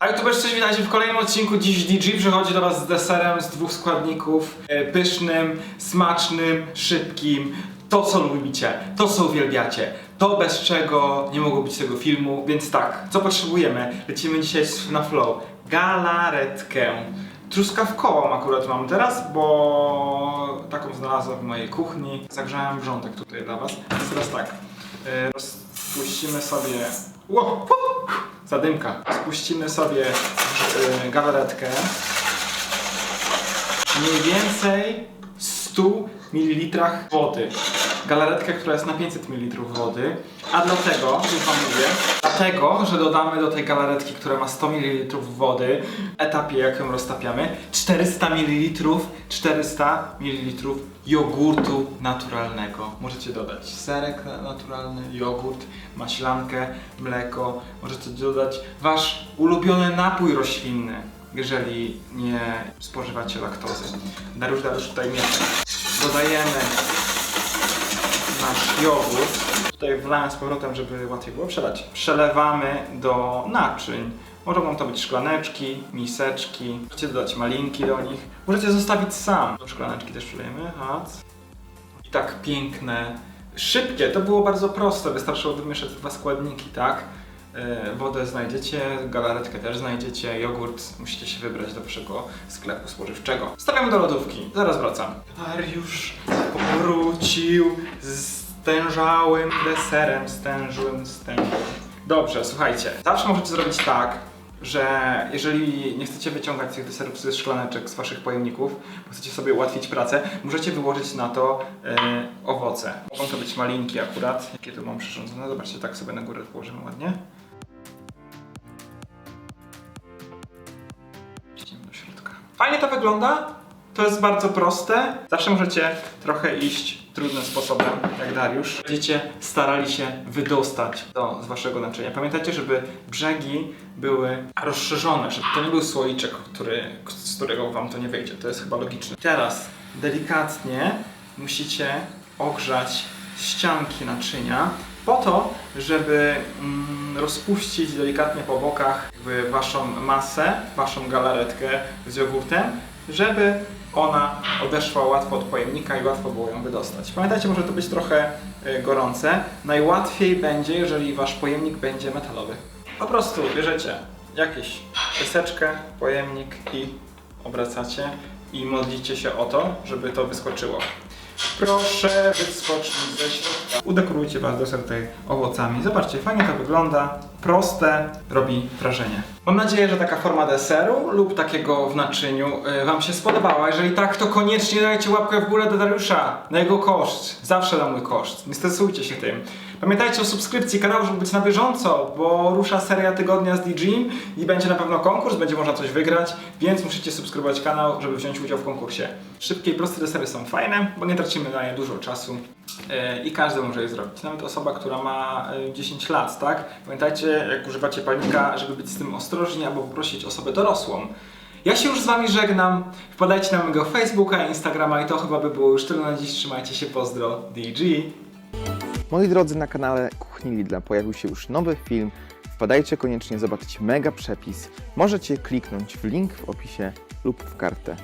A youtuberzy, cześć, witajcie w kolejnym odcinku. Dziś DG przychodzi do was z deserem z dwóch składników. e, Pysznym, smacznym, szybkim. To, co lubicie, to, co uwielbiacie. To, bez czego nie mogło być tego filmu. Więc tak, co potrzebujemy? Lecimy dzisiaj na flow. Galaretkę. Truskawkową akurat mam teraz, bo taką znalazłem w mojej kuchni. Zagrzałem wrzątek tutaj dla was. Więc teraz tak, e, rozpuścimy sobie... Hu, zadymka. Spuścimy sobie e, galaretkę. Mniej więcej 100 ml wody. Galaretkę, która jest na 500 ml wody. A dlatego, już wam mówię, dlatego, że dodamy do tej galaretki, która ma 100 ml wody, etapie jak ją roztapiamy, 400 ml, 400 ml jogurtu naturalnego. Możecie dodać serek na- naturalny, jogurt, maślankę, mleko. Możecie dodać wasz ulubiony napój roślinny, jeżeli nie spożywacie laktozy. Dariusz, Dariusz tutaj mieszka. Dodajemy jogurt. Tutaj wlałem z powrotem, żeby łatwiej było przelać. Przelewamy do naczyń. Mogą to być szklaneczki, miseczki. Możecie dodać malinki do nich. Możecie zostawić sam. Do szklaneczki też przelejemy. Hac. I tak piękne, szybkie. To było bardzo proste. Wystarczyło wymieszać dwa składniki, tak? E, Wodę znajdziecie, galaretkę też znajdziecie, jogurt musicie się wybrać do waszego sklepu spożywczego. Stawiamy do lodówki, zaraz wracam. Dariusz powrócił z stężałym deserem, stężłym, stężłym. Dobrze, słuchajcie, zawsze możecie zrobić tak, że jeżeli nie chcecie wyciągać tych deserów ze szklaneczek z waszych pojemników, chcecie sobie ułatwić pracę, możecie wyłożyć na to e, owoce. Mogą to być malinki akurat. Jakie tu mam przyrządzone? Zobaczcie, tak sobie na górę położymy ładnie. Idziemy do środka. Fajnie to wygląda. To jest bardzo proste. Zawsze możecie trochę iść trudnym sposobem, jak Dariusz. Będziecie starali się wydostać to z waszego naczynia. Pamiętajcie, żeby brzegi były rozszerzone, żeby to nie był słoiczek, który, z którego wam to nie wyjdzie. To jest chyba logiczne. Teraz delikatnie musicie ogrzać ścianki naczynia po to, żeby mm, rozpuścić delikatnie po bokach waszą masę, waszą galaretkę z jogurtem, żeby ona odeszła łatwo od pojemnika i łatwo było ją wydostać. Pamiętajcie, może to być trochę y, gorące. Najłatwiej będzie, jeżeli wasz pojemnik będzie metalowy. Po prostu bierzecie jakieś pyseczkę, pojemnik i obracacie i modlicie się o to, żeby to wyskoczyło. Proszę wyskocz ze środka. Udekorujcie was deser tutaj owocami. Zobaczcie, fajnie to wygląda. Proste, robi wrażenie. Mam nadzieję, że taka forma deseru lub takiego w naczyniu y, wam się spodobała. Jeżeli tak, to koniecznie dajcie łapkę w górę do Dariusza. Na jego koszt. Zawsze na mój koszt. Nie stresujcie się tym. Pamiętajcie o subskrypcji kanału, żeby być na bieżąco, bo rusza seria tygodnia z DG i będzie na pewno konkurs, będzie można coś wygrać, więc musicie subskrybować kanał, żeby wziąć udział w konkursie. Szybkie i proste desery są fajne, bo nie tracimy na nie dużo czasu i każdy może je zrobić. Nawet osoba, która ma e, 10 lat, tak? Pamiętajcie, jak używacie palnika, żeby być z tym ostrożni albo poprosić osobę dorosłą. Ja się już z wami żegnam. Wpadajcie na mojego Facebooka, Instagrama i to chyba by było już tyle na dziś. Trzymajcie się, pozdro, DG. Moi drodzy, na kanale Kuchni Lidla pojawił się już nowy film. Wpadajcie koniecznie zobaczyć mega przepis. Możecie kliknąć w link w opisie lub w kartę.